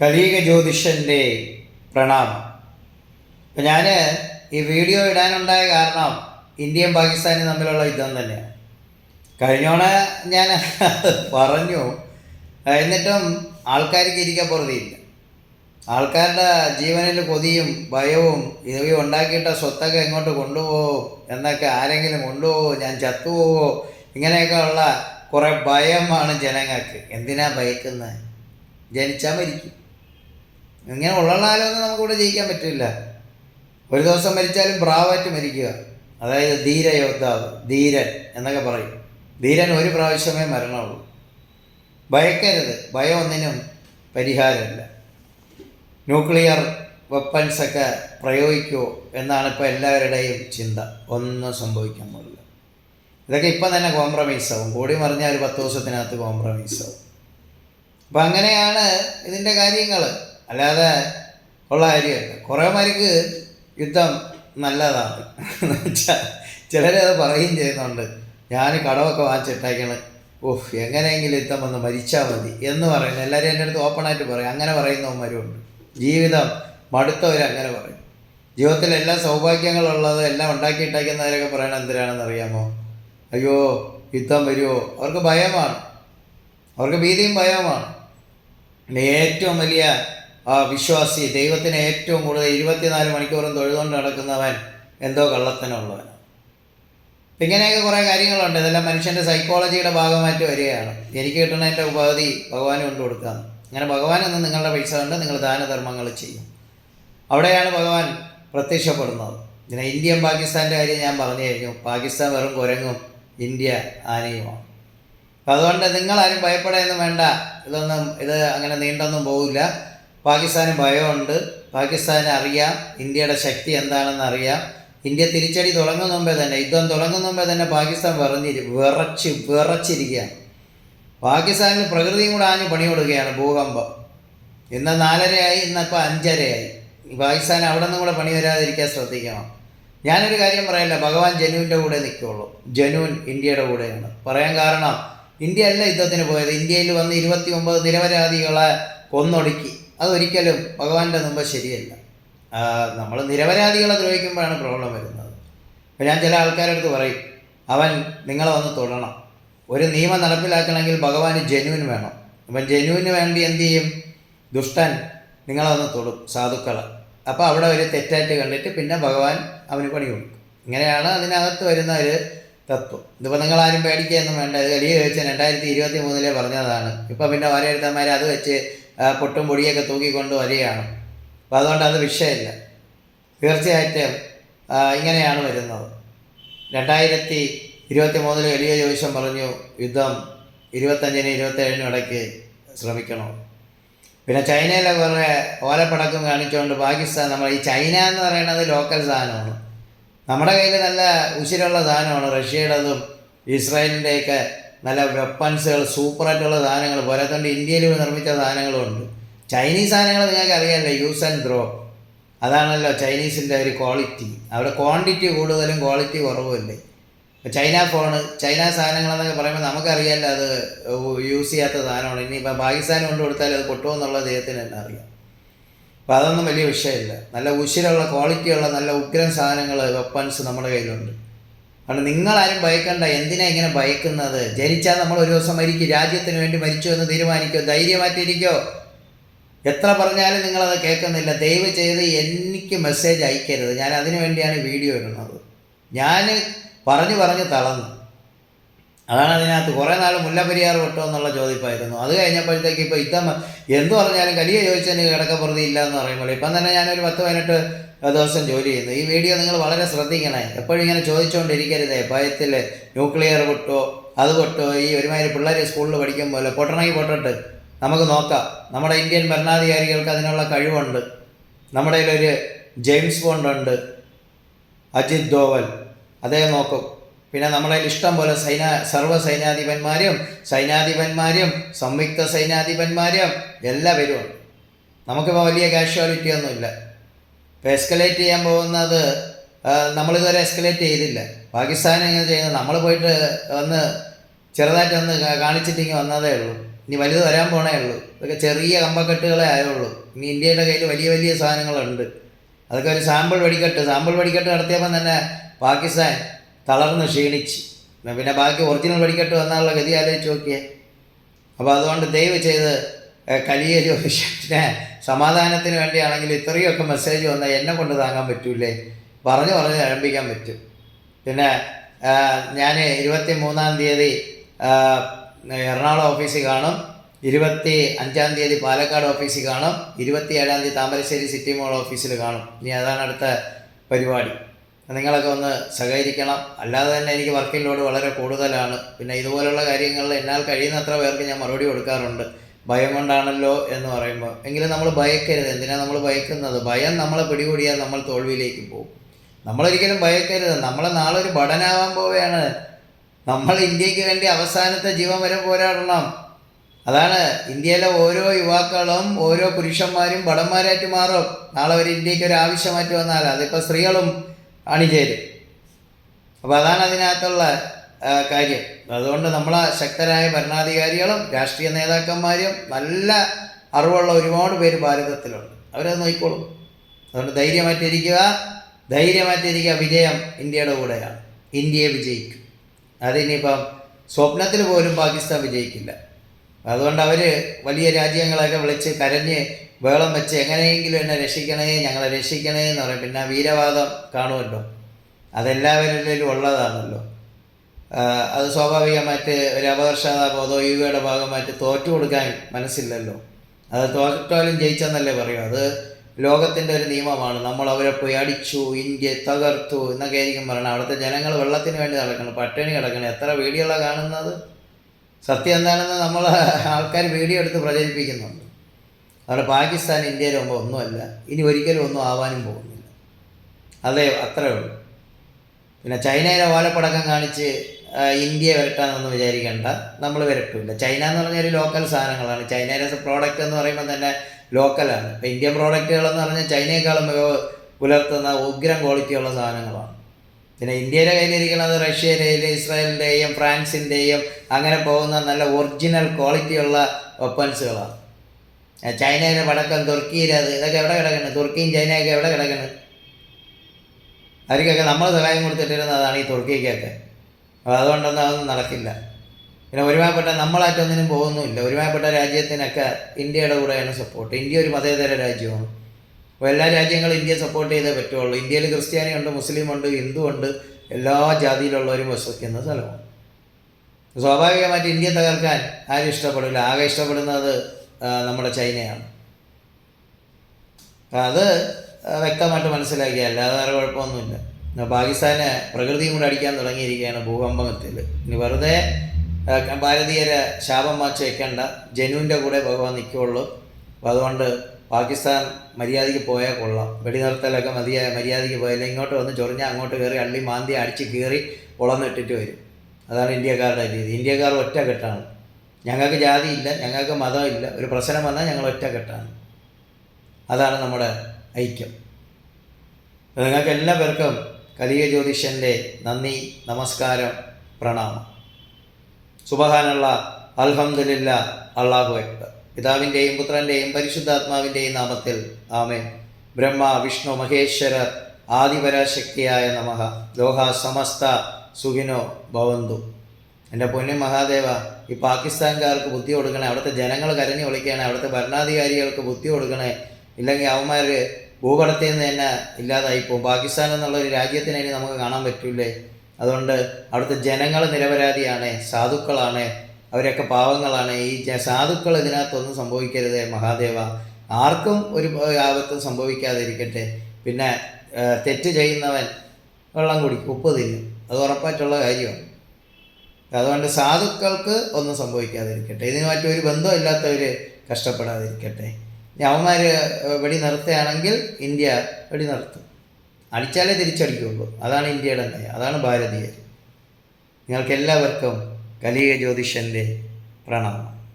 കലീക ജ്യോതിഷന്റെ പ്രണാമം. അപ്പം ഞാൻ ഈ വീഡിയോ ഇടാനുണ്ടായ കാരണം ഇന്ത്യയും പാകിസ്ഥാനും തമ്മിലുള്ള യുദ്ധം തന്നെയാണ്. കഴിഞ്ഞോണ ഞാൻ പറഞ്ഞു. എന്നിട്ടും ആൾക്കാർക്ക് ഇരിക്കപ്പുറതിയില്ല ആൾക്കാരുടെ ജീവനിൽ കൊതിയും ഭയവും ഇതൊക്കെ ഉണ്ടാക്കിയിട്ട സ്വത്തൊക്കെ എങ്ങോട്ട് കൊണ്ടുപോകും? എന്നൊക്കെ ആരെങ്കിലും കൊണ്ടുപോകുമോ ഞാൻ ചത്തുപോവോ ഇങ്ങനെയൊക്കെ ഉള്ള കുറേ ഭയമാണ് ജനങ്ങൾക്ക്. എന്തിനാ ഭയക്കുന്നത്? ജനിച്ചാൽ മരിക്കും. ഇങ്ങനെ ഉള്ളാലൊന്നും നമുക്കിവിടെ ജയിക്കാൻ പറ്റില്ല. ഒരു ദിവസം മരിച്ചാലും ബ്രാവായിട്ട് മരിക്കുക. അതായത് ധീര യോദ്ധാവ് ധീരൻ എന്നൊക്കെ പറയും. ധീരൻ ഒരു പ്രാവശ്യമേ മരണമുള്ളൂ. ഭയക്കരുത്. ഭയം ഒന്നിനും പരിഹാരമില്ല. ന്യൂക്ലിയർ വെപ്പൺസൊക്കെ പ്രയോഗിക്കുമോ എന്നാണ് ഇപ്പോൾ എല്ലാവരുടെയും ചിന്ത. ഒന്നും സംഭവിക്കാൻ പാടില്ല ഇതൊക്കെ ഇപ്പം തന്നെ കോംപ്രമൈസ് ആവും കൂടി മറിഞ്ഞാൽ ഒരു പത്ത് ദിവസത്തിനകത്ത് കോംപ്രമൈസ് ആവും അപ്പം അങ്ങനെയാണ് ഇതിന്റെ കാര്യങ്ങൾ അല്ലാതെ ഉള്ള കാര്യമല്ല. കുറേ മാർക്ക് യുദ്ധം നല്ലതാണ്. ചിലരത് പറയുകയും ചെയ്യുന്നുണ്ട്. ഞാൻ കടമൊക്കെ വാങ്ങിച്ചിട്ടേക്കണ്. ഓഹ് എങ്ങനെയെങ്കിലും യുദ്ധം വന്ന് മരിച്ചാൽ മതി എന്ന് പറയുന്നത് എല്ലാവരും എന്റെ അടുത്ത് ഓപ്പണായിട്ട് പറയും. അങ്ങനെ പറയുന്നവന്മാരുണ്ട് ജീവിതം മടുത്തവർ അങ്ങനെ പറയും. ജീവിതത്തിൽ എല്ലാ സൗഭാഗ്യങ്ങളുള്ളത് എല്ലാം ഉണ്ടാക്കിയിട്ടേക്കുന്നവരൊക്കെ പറയണത് എന്തിനാണെന്ന് അറിയാമോ? അയ്യോ യുദ്ധം വരുമോ അവർക്ക് ഭയമാണ്. അവർക്ക് ഭീതിയും ഭയവുമാണ്. ഏറ്റവും വലിയ ആ, വിശ്വാസി ദൈവത്തിന് ഏറ്റവും കൂടുതൽ ഇരുപത്തിനാല് മണിക്കൂറും തൊഴുതുകൊണ്ട് നടക്കുന്നവൻ എന്തോ കള്ളത്തനുള്ളവൻ ഇങ്ങനെയൊക്കെ കുറേ കാര്യങ്ങളുണ്ട്. ഇതെല്ലാം മനുഷ്യന്റെ സൈക്കോളജിയുടെ ഭാഗമായിട്ട് വരികയാണ്. എനിക്ക് കിട്ടുന്നതിന്റെ ഉപാധി ഭഗവാന് കൊണ്ട് കൊടുക്കാം. അങ്ങനെ ഭഗവാൻ എന്ന് നിങ്ങളുടെ പൈസ കൊണ്ട് നിങ്ങൾ ദാനധർമ്മങ്ങൾ ചെയ്യും. അവിടെയാണ് ഭഗവാൻ പ്രത്യക്ഷപ്പെടുന്നത്. പിന്നെ ഇന്ത്യയും പാകിസ്ഥാന്റെ കാര്യം ഞാൻ പറഞ്ഞു കഴിഞ്ഞു പാകിസ്ഥാൻ വെറും കുരങ്ങും ഇന്ത്യ ആനയുമാണ്. അപ്പം അതുകൊണ്ട് നിങ്ങളാരും ഭയപ്പെടാനൊന്നും വേണ്ട. ഇതൊന്നും ഇത് അങ്ങനെ നീണ്ടൊന്നും പോകില്ല പാകിസ്ഥാന് ഭയമുണ്ട്. പാകിസ്ഥാന് അറിയാം ഇന്ത്യയുടെ ശക്തി എന്താണെന്ന് അറിയാം. ഇന്ത്യ തിരിച്ചടി തുടങ്ങുന്ന മുമ്പേ തന്നെ യുദ്ധം തുടങ്ങുന്ന മുമ്പേ തന്നെ പാകിസ്ഥാൻ വിറഞ്ഞിരി വിറച്ച് വിറച്ചിരിക്കുകയാണ്. പാകിസ്ഥാനിൽ പ്രകൃതിയും കൂടെ ആഞ്ഞ് പണി കൊടുക്കുകയാണ് ഭൂകമ്പം. ഇന്ന് നാലരയായി ഇന്നിപ്പോൾ അഞ്ചരയായി. പാകിസ്ഥാൻ അവിടെ നിന്നും കൂടെ പണി വരാതിരിക്കാൻ ശ്രദ്ധിക്കണം. ഞാനൊരു കാര്യം പറയല്ല ഭഗവാൻ ജനുവിന്റെ കൂടെ നിൽക്കുകയുള്ളൂ ജനുവിൻ ഇന്ത്യയുടെ കൂടെയാണ്. പറയാൻ കാരണം ഇന്ത്യ അല്ല യുദ്ധത്തിന് പോയത്. ഇന്ത്യയിൽ വന്ന് ഇരുപത്തി ഒമ്പത് നിരപരാധികളെ കൊന്നൊടുക്കി. അതൊരിക്കലും ഭഗവാന്റെ മുമ്പ് ശരിയല്ല. നമ്മൾ നിരപരാധികളെ ദ്രോഹിക്കുമ്പോഴാണ് പ്രോബ്ലം വരുന്നത്. അപ്പോൾ ഞാൻ ചില ആൾക്കാരടുത്ത് പറയും അവൻ നിങ്ങളെ വന്ന് തൊടണം. ഒരു നിയമം നടപ്പിലാക്കണമെങ്കിൽ ഭഗവാന് ജനുവിന് വേണം. അപ്പം ജനുവിന് വേണ്ടി എന്ത് ചെയ്യും? ദുഷ്ടൻ നിങ്ങളെ വന്ന് തൊടും സാധുക്കളെ. അപ്പോൾ അവിടെ ഒരു തെറ്റായിട്ട് കണ്ടിട്ട് പിന്നെ ഭഗവാൻ അവന് പണി കൊടുക്കും. ഇങ്ങനെയാണ് അതിനകത്ത് വരുന്ന ഒരു തത്വം. ഇതിപ്പോൾ നിങ്ങളാരും പേടിക്കുകയൊന്നും വേണ്ട. ഇത് വലിയ ചോദിച്ചാൽ രണ്ടായിരത്തി ഇരുപത്തി മൂന്നിലെ പറഞ്ഞതാണ്. ഇപ്പോൾ പിന്നെ ഓരോരുത്തന്മാർ അത് വെച്ച് പൊട്ടും പൊടിയൊക്കെ തൂക്കിക്കൊണ്ട് വരികയാണ്. അപ്പം അതുകൊണ്ട് അത് വിഷയമില്ല തീർച്ചയായിട്ടും ഇങ്ങനെയാണ് വരുന്നത്. രണ്ടായിരത്തി ഇരുപത്തി മൂന്നിൽ വലിയ ജ്യോതിഷം പറഞ്ഞു യുദ്ധം ഇരുപത്തഞ്ചിന് ഇരുപത്തേഴിനും ഇടയ്ക്ക് ശ്രമിക്കണം. പിന്നെ ചൈനയിലെ കുറേ ഓലപ്പടക്കം കാണിച്ചുകൊണ്ട് പാകിസ്ഥാൻ നമ്മൾ ഈ ചൈന എന്ന് പറയുന്നത് ലോക്കൽ സാധനമാണ്. നമ്മുടെ കയ്യിൽ നല്ല ഉശിരുള്ള സാധനമാണ് റഷ്യയുടേതും ഇസ്രായേലിന്റെയൊക്കെ നല്ല വെപ്പൺസുകൾ സൂപ്പറായിട്ടുള്ള സാധനങ്ങൾ. പോരാത്തോണ്ട് ഇന്ത്യയിൽ നിർമ്മിച്ച സാധനങ്ങളുണ്ട്. ചൈനീസ് സാധനങ്ങൾ നിങ്ങൾക്ക് അറിയാമല്ലോ യൂസ് ആൻഡ് ത്രോ. അതാണല്ലോ ചൈനീസിന്റെ ഒരു ക്വാളിറ്റി. അവിടെ ക്വാണ്ടിറ്റി കൂടുതലും ക്വാളിറ്റി കുറവുമല്ലേ? ഇപ്പോൾ ചൈന ഫോണ് ചൈന സാധനങ്ങളെന്നൊക്കെ പറയുമ്പോൾ നമുക്കറിയാമല്ലോ അത് യൂസ് ചെയ്യാത്ത സാധനമാണ്. ഇനിയിപ്പോൾ പാകിസ്ഥാൻ കൊണ്ട് കൊടുത്താൽ അത് പൊട്ടുമെന്നുള്ള ദൈവത്തിന് തന്നെ അറിയാം. അപ്പോൾ അതൊന്നും വലിയ വിഷയമില്ല. നല്ല ഉശിരുള്ള ക്വാളിറ്റിയുള്ള നല്ല ഉഗ്രൻ സാധനങ്ങൾ വെപ്പൺസ് നമ്മുടെ കയ്യിലുണ്ട്. അതുകൊണ്ട് നിങ്ങളാരും ഭയക്കണ്ട എന്തിനാ ഇങ്ങനെ ഭയക്കുന്നത്? ജനിച്ചാൽ നമ്മൾ ഒരു ദിവസം മരിക്കും രാജ്യത്തിന് വേണ്ടി മരിച്ചു എന്ന് തീരുമാനിക്കോ ധൈര്യമായിട്ടിരിക്കോ? എത്ര പറഞ്ഞാലും നിങ്ങളത് കേൾക്കുന്നില്ല. ദയവ് ചെയ്ത് എനിക്ക് മെസ്സേജ് അയക്കരുത്. ഞാൻ അതിനു വേണ്ടിയാണ് വീഡിയോ ഇടുന്നത്. ഞാൻ പറഞ്ഞു പറഞ്ഞ് തളർന്നു. അതാണ് അതിനകത്ത്. കുറേ നാൾ മുല്ലപ്പെരിയാർ വെട്ടോ എന്നുള്ള ചോദിപ്പായിരുന്നു. അത് കഴിഞ്ഞപ്പോഴത്തേക്ക് ഇപ്പോൾ ഇത്തം എന്ത് പറഞ്ഞാലും കലിയ ചോദിച്ചതിന് കിടക്കപ്പുറതി ഇല്ല എന്ന് പറയുമ്പോൾ ഇപ്പം തന്നെ ഞാനൊരു പത്ത് പതിനെട്ട് ദിവസം ജോലി ചെയ്യുന്നു. ഈ വീഡിയോ നിങ്ങൾ വളരെ ശ്രദ്ധിക്കണേ. എപ്പോഴും ഇങ്ങനെ ചോദിച്ചുകൊണ്ടിരിക്കരുത് ഭയത്തിൽ ന്യൂക്ലിയർ പൊട്ടോ അത് പൊട്ടോ ഈ ഒരുമാതിരി പിള്ളേർ സ്കൂളിൽ പഠിക്കും പോലെ പൊട്ടണമെങ്കിൽ പൊട്ടട്ട്. നമുക്ക് നോക്കാം. നമ്മുടെ ഇന്ത്യൻ ഭരണാധികാരികൾക്ക് അതിനുള്ള കഴിവുണ്ട്. നമ്മുടെ ഒരു ജെയിംസ് ബോണ്ട് ഉണ്ട് അജിത് ദോവൽ. അദ്ദേഹം നോക്കും. പിന്നെ നമ്മളെ ഇഷ്ടം പോലെ സൈന സർവ സൈനാധിപന്മാരും സൈനാധിപന്മാരും സംയുക്ത സൈനാധിപന്മാരും എല്ലാവരും വരും നമുക്കിപ്പോൾ വലിയ കാഷ്വാലിറ്റി ഒന്നുമില്ല. ഇപ്പോൾ എസ്കലേറ്റ് ചെയ്യാൻ പോകുന്നത് നമ്മളിതുവരെ എസ്കലേറ്റ് ചെയ്തില്ല. പാകിസ്ഥാൻ എങ്ങനെ ചെയ്യുന്നത് നമ്മൾ പോയിട്ട് ഒന്ന് ചെറുതായിട്ടൊന്ന് കാണിച്ചിട്ടിങ്ങി വന്നതേ ഉള്ളൂ. ഇനി വലുത് വരാൻ പോണേ ഉള്ളൂ. ഇതൊക്കെ ചെറിയ കമ്പക്കെട്ടുകളെ ആയുള്ളൂ. ഇനി ഇന്ത്യയുടെ കയ്യിൽ വലിയ വലിയ സാധനങ്ങളുണ്ട്. അതൊക്കെ ഒരു സാമ്പിൾ വെടിക്കെട്ട്. സാമ്പിൾ വെടിക്കെട്ട് നടത്തിയപ്പം തന്നെ പാകിസ്ഥാൻ തളർന്ന് ക്ഷീണിച്ച്. പിന്നെ ബാക്കി ഒറിജിനൽ വെടിക്കെട്ട് വന്നാലുള്ള ഗതി ആലോചിച്ച് നോക്കിയേ. അപ്പോൾ അതുകൊണ്ട് ദയവ് ചെയ്ത് കലിയ ജ്യോതിഷത്തിന് സമാധാനത്തിന് വേണ്ടിയാണെങ്കിൽ ഇത്രയൊക്കെ മെസ്സേജ് വന്നാൽ എന്നെ കൊണ്ട് താങ്ങാൻ പറ്റൂലേ? പറഞ്ഞു പറഞ്ഞ് ആരംഭിക്കാൻ പറ്റും. പിന്നെ ഞാൻ ഇരുപത്തി മൂന്നാം തീയതി എറണാകുളം ഓഫീസിൽ കാണും. ഇരുപത്തി അഞ്ചാം തീയതി പാലക്കാട് ഓഫീസിൽ കാണും. ഇരുപത്തി ഏഴാം തീയതി താമരശ്ശേരി സിറ്റി മോൾ ഓഫീസിൽ കാണും. ഇനി അതാണ് അടുത്ത പരിപാടി. നിങ്ങളൊക്കെ ഒന്ന് സഹകരിക്കണം. അല്ലാതെ തന്നെ എനിക്ക് വർക്കിംഗ് ലോഡ് വളരെ കൂടുതലാണ്. പിന്നെ ഇതുപോലുള്ള കാര്യങ്ങളിൽ എന്നാൽ കഴിയുന്നത്ര പേർക്ക് ഞാൻ മറുപടി കൊടുക്കാറുണ്ട്. ഭയം കൊണ്ടാണല്ലോ എന്ന് പറയുമ്പോൾ. എങ്കിലും നമ്മൾ ഭയക്കരുത്. എന്തിനാണ് നമ്മൾ ഭയക്കുന്നത്? ഭയം നമ്മളെ പിടികൂടിയാൽ നമ്മൾ തോൽവിയിലേക്ക് പോകും. നമ്മളൊരിക്കലും ഭയക്കരുത്. നമ്മളെ നാളെ ഒരു ഭടനാവാൻ പോവുകയാണ്. നമ്മൾ ഇന്ത്യയ്ക്ക് വേണ്ടി അവസാനത്തെ ജീവൻ വരെ പോരാടണം. അതാണ് ഇന്ത്യയിലെ ഓരോ യുവാക്കളും ഓരോ പുരുഷന്മാരും ഭടന്മാരായിട്ട് മാറും. നാളെ ഒരു ഇന്ത്യയ്ക്ക് ഒരു ആവശ്യമായിട്ട് വന്നാൽ അതിപ്പോൾ സ്ത്രീകളും അണിചേരും അപ്പോൾ അതാണ് അതിനകത്തുള്ള കാര്യം. അതുകൊണ്ട് നമ്മൾ ശക്തരായ ഭരണാധികാരികളും രാഷ്ട്രീയ നേതാക്കന്മാരും നല്ല അറിവുള്ള ഒരുപാട് പേര് ഭാരതത്തിലുണ്ട്. അവരത് നോക്കിക്കോളും. അതുകൊണ്ട് ധൈര്യമായിട്ടിരിക്കുക. ധൈര്യമായിട്ടിരിക്കുക വിജയം ഇന്ത്യയുടെ കൂടെയാണ്. ഇന്ത്യയെ വിജയിക്കും. അതിനിപ്പം സ്വപ്നത്തിൽ പോലും പാകിസ്ഥാൻ വിജയിക്കില്ല. അതുകൊണ്ട് അവർ വലിയ രാജ്യങ്ങളൊക്കെ വിളിച്ച് കരഞ്ഞ് വേളം വെച്ച് എങ്ങനെയെങ്കിലും എന്നെ രക്ഷിക്കണേ ഞങ്ങളെ രക്ഷിക്കണേ എന്ന് പറയും. പിന്നെ വീരവാദം കാണുമല്ലോ. അതെല്ലാവരിലും ഉള്ളതാണല്ലോ. അത് സ്വാഭാവികമായിട്ട് ഒരു അപകർഷതാബോധോ യുവയുടെ ഭാഗമായിട്ട് തോറ്റു കൊടുക്കാൻ മനസ്സില്ലല്ലോ. അത് തോറ്റാലും ജയിച്ചെന്നല്ലേ പറയും. അത് ലോകത്തിന്റെ ഒരു നിയമമാണ്. നമ്മൾ അവരെ പോയി അടിച്ചു ഇന്ത്യ തകർത്തു എന്നൊക്കെ ആയിരിക്കും പറയണം അവിടുത്തെ ജനങ്ങൾ വെള്ളത്തിന് വേണ്ടി നടക്കണം പട്ടിണി കിടക്കണം എത്ര വീഡിയോകളാണ് കാണുന്നത്? സത്യം എന്താണെന്ന് നമ്മൾ ആൾക്കാർ വീഡിയോ എടുത്ത് പ്രചരിപ്പിക്കുന്നുണ്ട്. അവിടെ പാകിസ്ഥാൻ ഇന്ത്യയിൽ മുമ്പ് ഒന്നുമല്ല. ഇനി ഒരിക്കലും ഒന്നും ആവാനും പോകുന്നില്ല. അതേ അത്രേ ഉള്ളൂ. പിന്നെ ചൈനയിലെ ഓലപ്പടക്കം കാണിച്ച് ഇന്ത്യയെ വരട്ടാന്നൊന്നും വിചാരിക്കേണ്ട. നമ്മൾ വരട്ടില്ല ചൈന എന്ന് പറഞ്ഞാൽ ഒരു ലോക്കൽ സാധനങ്ങളാണ്. ചൈനയിലെ പ്രോഡക്റ്റ് എന്ന് പറയുമ്പോൾ തന്നെ ലോക്കലാണ് ഇപ്പം ഇന്ത്യൻ പ്രോഡക്റ്റുകളെന്ന് പറഞ്ഞാൽ ചൈനയെക്കാളും പുലർത്തുന്ന ഉഗ്രം ക്വാളിറ്റിയുള്ള സാധനങ്ങളാണ്. പിന്നെ ഇന്ത്യയുടെ കയ്യിലിരിക്കുന്നത് റഷ്യയുടെയും ഇസ്രായേലിന്റെയും ഫ്രാൻസിന്റെയും അങ്ങനെ പോകുന്ന നല്ല ഒറിജിനൽ ക്വാളിറ്റിയുള്ള വെപ്പൻസുകളാണ് ചൈനയിലെ പടക്കം തുർക്കിയിലെ അത് ഇതൊക്കെ എവിടെ കിടക്കുന്നത് തുർക്കിയും ചൈനയൊക്കെ എവിടെ കിടക്കുന്നത് അവർക്കൊക്കെ നമ്മൾ സഹായം കൊടുത്തിട്ടിരുന്നതാണ് ഈ തുർക്കിക്കൊക്കെ. അപ്പോൾ അതുകൊണ്ടൊന്നും അതൊന്നും നടക്കില്ല. പിന്നെ ഒരുമാപ്പെട്ട നമ്മളായിട്ടൊന്നിനും പോകുന്നുമില്ല. ഒരുമാപ്പെട്ട രാജ്യത്തിനൊക്കെ ഇന്ത്യയുടെ കൂടെയാണ് സപ്പോർട്ട് ഇന്ത്യ ഒരു മതേതര രാജ്യമാണ്. അപ്പോൾ എല്ലാ രാജ്യങ്ങളും ഇന്ത്യയെ സപ്പോർട്ട് ചെയ്തേ പറ്റുള്ളൂ. ഇന്ത്യയിൽ ഉണ്ട് മുസ്ലിം ഉണ്ട് ഹിന്ദു ഉണ്ട് എല്ലാ ജാതിയിലുള്ളവരും വസിക്കുന്ന സ്ഥലമാണ്. സ്വാഭാവികമായിട്ട് ഇന്ത്യ തകർക്കാൻ ആരും ഇഷ്ടപ്പെടില്ല. ആകെ ഇഷ്ടപ്പെടുന്നത് നമ്മുടെ ചൈനയാണ്. അത് വ്യക്തമായിട്ട് മനസ്സിലാക്കിയ അല്ലാതെ വേറെ കുഴപ്പമൊന്നുമില്ല. പാകിസ്ഥാനെ പ്രകൃതിയും കൂടെ അടിക്കാൻ തുടങ്ങിയിരിക്കുകയാണ് ഭൂകമ്പത്തിൽ ഇനി വെറുതെ ഭാരതീയരെ ശാപം മാച്ച് വയ്ക്കേണ്ട ജനുവിന്റെ കൂടെ ഭഗവാൻ നിൽക്കുള്ളൂ അപ്പോൾ അതുകൊണ്ട് പാകിസ്ഥാൻ മര്യാദയ്ക്ക് പോയാൽ കൊള്ളാം. വെടിനിർത്തലൊക്കെ മതിയായ മര്യാദയ്ക്ക് പോയാൽ ഇങ്ങോട്ട് വന്ന് ചൊറിഞ്ഞാൽ അങ്ങോട്ട് കയറി അള്ളി മാന്തി അടിച്ച് കീറി ഉളന്നിട്ടിട്ട് വരും. അതാണ് ഇന്ത്യക്കാരുടെ രീതി. ഇന്ത്യക്കാർ ഒറ്റക്കെട്ടാണ്. ഞങ്ങൾക്ക് ജാതിയില്ല ഞങ്ങൾക്ക് മതമില്ല. ഒരു പ്രശ്നം വന്നാൽ ഞങ്ങൾ ഒറ്റക്കെട്ടാണ്. അതാണ് നമ്മുടെ ഐക്യം. നിങ്ങൾക്ക് എല്ലാ പേർക്കും കലിയ ജ്യോതിഷന്റെ നന്ദി നമസ്കാരം പ്രണാമം. സുബഹാനുള്ള അൽഹംദുലില്ല അള്ളാഹു അക്ബർ. പിതാവിന്റെയും പുത്രന്റെയും പരിശുദ്ധാത്മാവിന്റെയും നാമത്തിൽ ആമേൻ. ബ്രഹ്മ വിഷ്ണു മഹേശ്വര ആദിപരാശക്തിയായ നമഃ ലോഹ സമസ്ത സുഖിനോ ഭവന്തു. എന്റെ പൊന്നു മഹാദേവ ഈ പാകിസ്ഥാൻകാർക്ക് ബുദ്ധി കൊടുക്കണേ അവിടുത്തെ ജനങ്ങൾ കരഞ്ഞു വിളിക്കണേ അവിടുത്തെ ഭരണാധികാരികൾക്ക് ബുദ്ധി കൊടുക്കണേ ഇല്ലെങ്കിൽ അവന്മാർ ഭൂപടത്തിൽ നിന്ന് തന്നെ ഇല്ലാതായി പോകും പാകിസ്ഥാൻ എന്നുള്ള ഒരു രാജ്യത്തിനെ ഇനി നമുക്ക് കാണാൻ പറ്റൂലേ? അതുകൊണ്ട് അവിടുത്തെ ജനങ്ങൾ നിരപരാധിയാണ് സാധുക്കളാണ് അവരൊക്കെ പാവങ്ങളാണ്. ഈ സാധുക്കൾ ഇതിനകത്തൊന്നും സംഭവിക്കരുത് മഹാദേവ. ആർക്കും ഒരു ആപത്തും സംഭവിക്കാതിരിക്കട്ടെ. പിന്നെ തെറ്റ് ചെയ്യുന്നവൻ വെള്ളം കുടിക്കും ഉപ്പ് തിന്നും. അത് ഉറപ്പായിട്ടുള്ള കാര്യമാണ്. അതുകൊണ്ട് സാധുക്കൾക്ക് ഒന്നും സംഭവിക്കാതിരിക്കട്ടെ. ഇതിന് മറ്റൊരു ബന്ധമില്ലാത്തവർ കഷ്ടപ്പെടാതിരിക്കട്ടെ. ഇനി അവന്മാർ വെടി നിർത്തുകയാണെങ്കിൽ ഇന്ത്യ വെടി നിർത്തും. അടിച്ചാലേ തിരിച്ചടിക്കുള്ളൂ അതാണ് ഇന്ത്യയുടെ നയം. അതാണ് ഭാരതീയർ നിങ്ങൾക്ക് എല്ലാവർക്കും കലിക ജ്യോതിഷന്റെ പ്രണാമം.